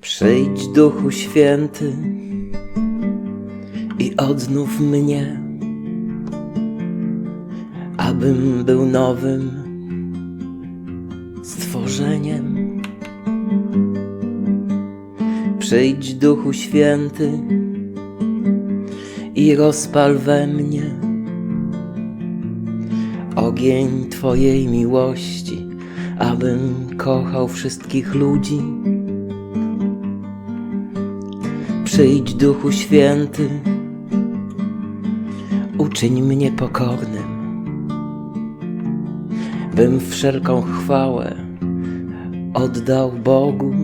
Przyjdź Duchu Święty i odnów mnie, abym był nowym stworzeniem. Przyjdź Duchu Święty i rozpal we mnie ogień Twojej miłości, abym kochał wszystkich ludzi. Przyjdź Duchu Święty, uczyń mnie pokornym, bym wszelką chwałę oddał Bogu.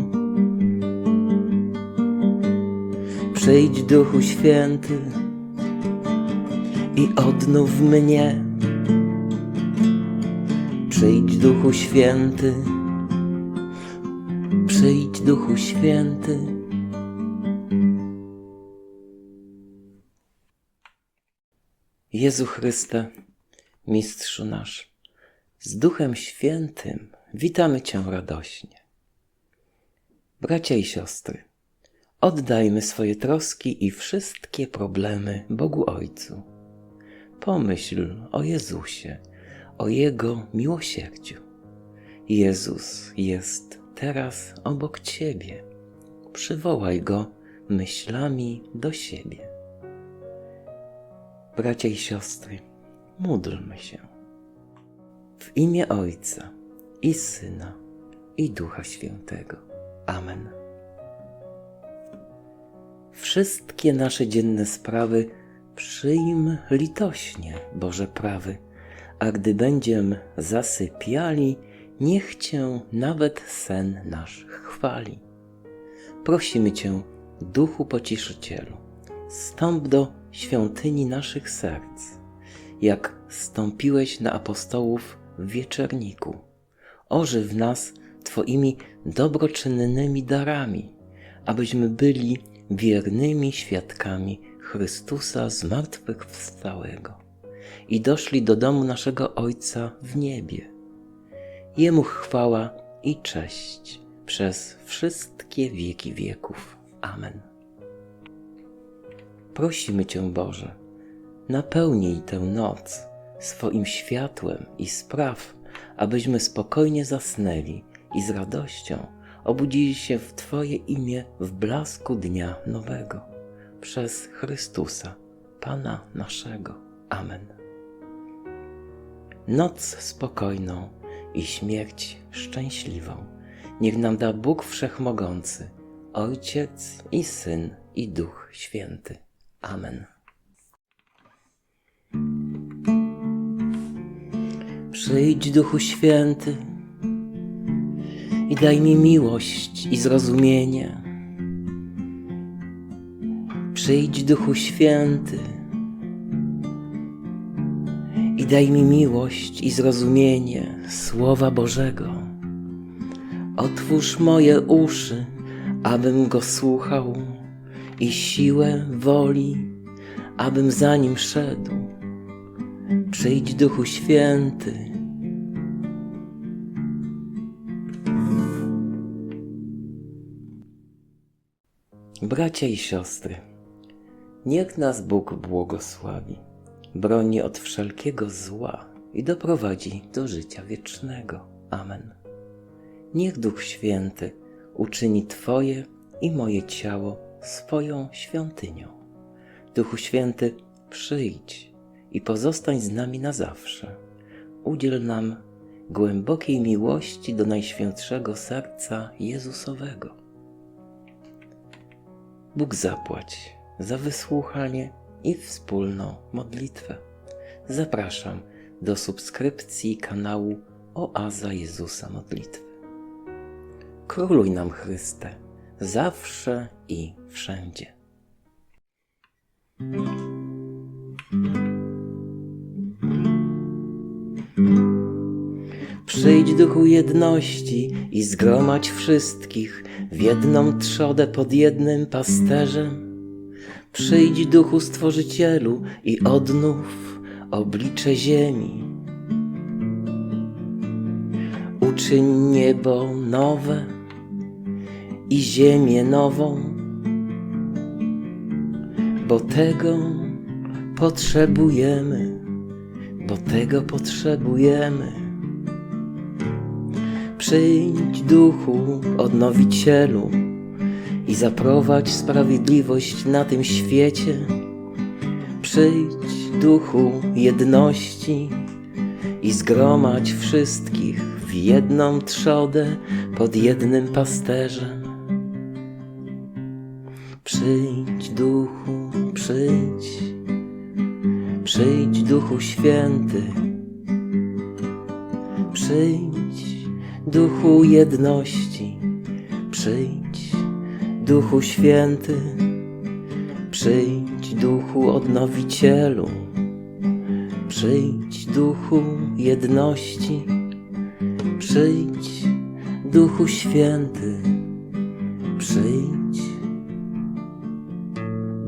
Przyjdź Duchu Święty i odnów mnie. Przyjdź Duchu Święty, przyjdź Duchu Święty. Jezu Chryste, Mistrzu nasz, z Duchem Świętym witamy Cię radośnie. Bracia i siostry, oddajmy swoje troski i wszystkie problemy Bogu Ojcu. Pomyśl o Jezusie, o Jego miłosierdziu. Jezus jest teraz obok Ciebie. Przywołaj Go myślami do siebie. Bracia i siostry, módlmy się. W imię Ojca i Syna i Ducha Świętego. Amen. Wszystkie nasze dzienne sprawy przyjm litośnie, Boże prawy, a gdy będziem zasypiali, niech Cię nawet sen nasz chwali. Prosimy Cię, Duchu Pocieszycielu, stąp do świątyni naszych serc, jak stąpiłeś na apostołów w wieczerniku. Ożyw nas Twoimi dobroczynnymi darami, abyśmy byli wiernymi świadkami Chrystusa zmartwychwstałego i doszli do domu naszego Ojca w niebie. Jemu chwała i cześć przez wszystkie wieki wieków. Amen. Prosimy Cię, Boże, napełnij tę noc swoim światłem i spraw, abyśmy spokojnie zasnęli i z radością obudzili się w Twoje imię w blasku dnia nowego. Przez Chrystusa, Pana naszego. Amen. Noc spokojną i śmierć szczęśliwą niech nam da Bóg Wszechmogący, Ojciec i Syn i Duch Święty. Amen. Przyjdź, Duchu Święty, i daj mi miłość i zrozumienie. Przyjdź, Duchu Święty, daj mi miłość i zrozumienie Słowa Bożego. Otwórz moje uszy, abym go słuchał, i siłę woli, abym za nim szedł. Przyjdź, Duchu Święty. Bracia i siostry, niech nas Bóg błogosławi, broni od wszelkiego zła i doprowadzi do życia wiecznego. Amen. Niech Duch Święty uczyni Twoje i moje ciało swoją świątynią. Duchu Święty, przyjdź i pozostań z nami na zawsze. Udziel nam głębokiej miłości do Najświętszego Serca Jezusowego. Bóg zapłać za wysłuchanie i wspólną modlitwę. Zapraszam do subskrypcji kanału Oaza Jezusa Modlitwy. Króluj nam Chryste, zawsze i wszędzie. Przyjdź duchu jedności i zgromadź wszystkich w jedną trzodę pod jednym pasterzem. Przyjdź duchu stworzycielu i odnów oblicze ziemi. Uczyń niebo nowe i ziemię nową, bo tego potrzebujemy, bo tego potrzebujemy. Przyjdź, duchu, odnowicielu, i zaprowadź sprawiedliwość na tym świecie. Przyjdź, duchu jedności, i zgromadź wszystkich w jedną trzodę pod jednym pasterzem. Przyjdź, duchu, przyjdź, przyjdź, duchu święty, przyjdź, duchu jedności, przyjdź, duchu święty, przyjdź, duchu odnowicielu. Przyjdź, duchu jedności, przyjdź, duchu święty, przyjdź,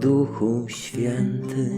duchu święty.